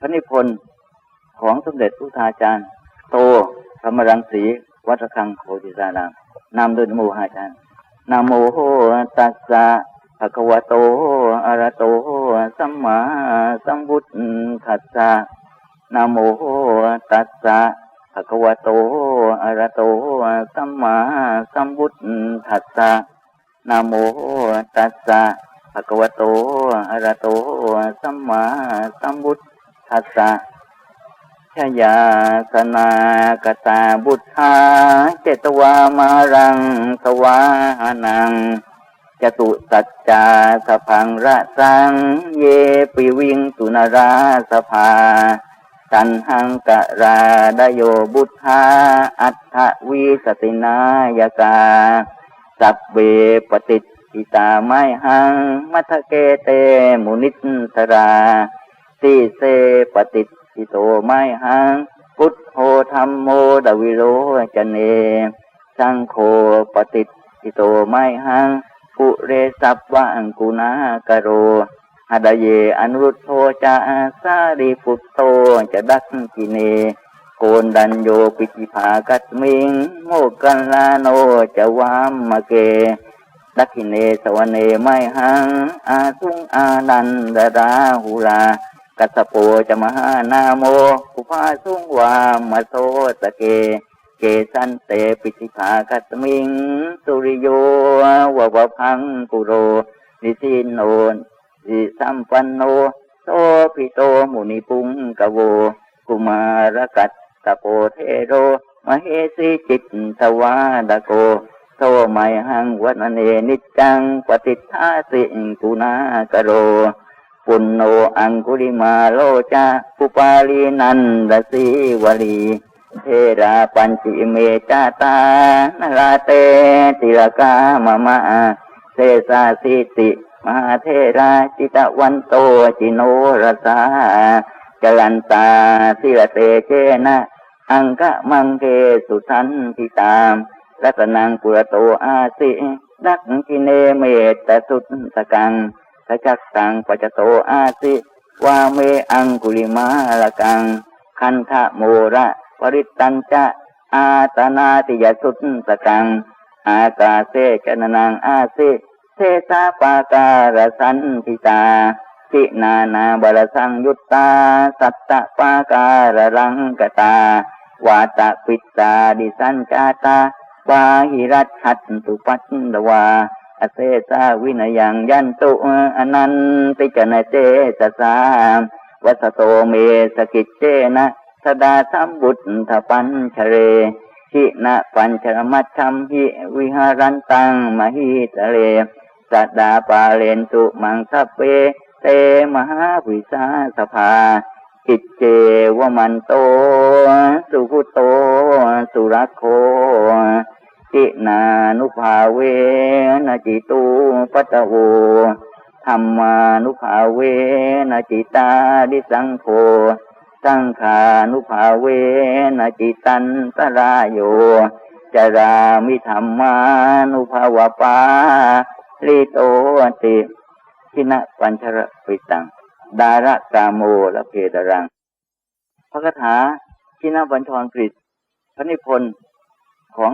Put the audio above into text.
พระนิพนธ์ของสมเด็จพุทธาจารย์ โตธรรมรังสีวัดระฆังโคติสารามนำโดยนโมหาจารย์นะโมตัสสะภะคะวะโตอะระโตสัมมาสัมพุทธัสสะนะโมตัสสะภะคะวะโตอะระโตสัมมาสัมพุทธัสสะนะโมตัสสะภะคะวะโตอะระโตสัมมาสัมพุทธ สสะชยาสนากตาบุทธาเจตวามารังสวาหนังจตุสัจจาสพังระสัง เยปิวิงตุนาราสภา ตันหังกะราดโยบุทธาอัฏฐวิสตินายกา สัพเวปฏิทิตาไมหัง มัทเกเตมุนิสรา สีเสปฏิทิโตไมหังพุทโธธรรมโมดวิโรจเน สังโฆปฏิทิโตไมหังปุเรสัพวังกุณากโรหดเยอนุรุตโทจะสาริปุตโตจะดักกิเน โกนดันโยปิจิภากัตมิง โมกันลาโนจะวามมะเกดักขิเนสวเนไม่หัง อาทุงอานันดาราหุรา กัสสโปจะมหานาโมอุภาสุงวามโสตะเก เกสันเตปิสิภาคัตมิง สุริโยวะวะพังกุโรนิสินโนสิสัมปันโนโตปิโตมุนิปุงกโว กุมารกัตตะโปเทโร มเหสีจิตทวาดโกโทไมหังวันเนนิจังปฏิทาสิกุณากโร ปุณโนอังคุริมาโลจาปุปาลีนันดสีวลีเทราปัญจิเมจาตานราเตติลกามะมะเทสาสิติมหาเทราจิตวันโตจิโนรสาจลันตาสิรเตเจนะ อังกะมังเกสุทันทิตามรัตนังปุรโตอาสิดักกิเนเมตสุตตะกัง ขจักตังปัจโตอาสิวาเมอังกุลิมาละกัง คันทะโมระปริตตัญจะอาตนาติยสุตตะกัง อากาเสจนนังอาสิเทสาปาการสันติตาสินานาบรสังยุตตา สัตตะปาการรังกตาวาตะปิตาดิสัญจาตาบาหิรัตหัตตุปัตตวา อเสสาวินยังยันตุอนันติจนเจสสาวัสโตเมสกิจเจนะสดาสัมบุตถปัญชเรชินะปัญชรมัชชัมหิวิหารันตังมหิตเลสัดาปาเลนตุมังสัพเปเตมหาวิสาสภากิจเจวมันโต สุขุโต สุรักโค จินานุภาเวนะจิตูปัตโวธรรมานุภาเวนะจิตาดิสังโฆสังขานุภาเวนะจิตันตรายโยจรามิธรรมานุภาวปาลิโตติทินะปัญชรปิตัง ดาระกาโมละเพดรัง พระคาถาทินะบัญชรกฤษพระนิพนธ์ของ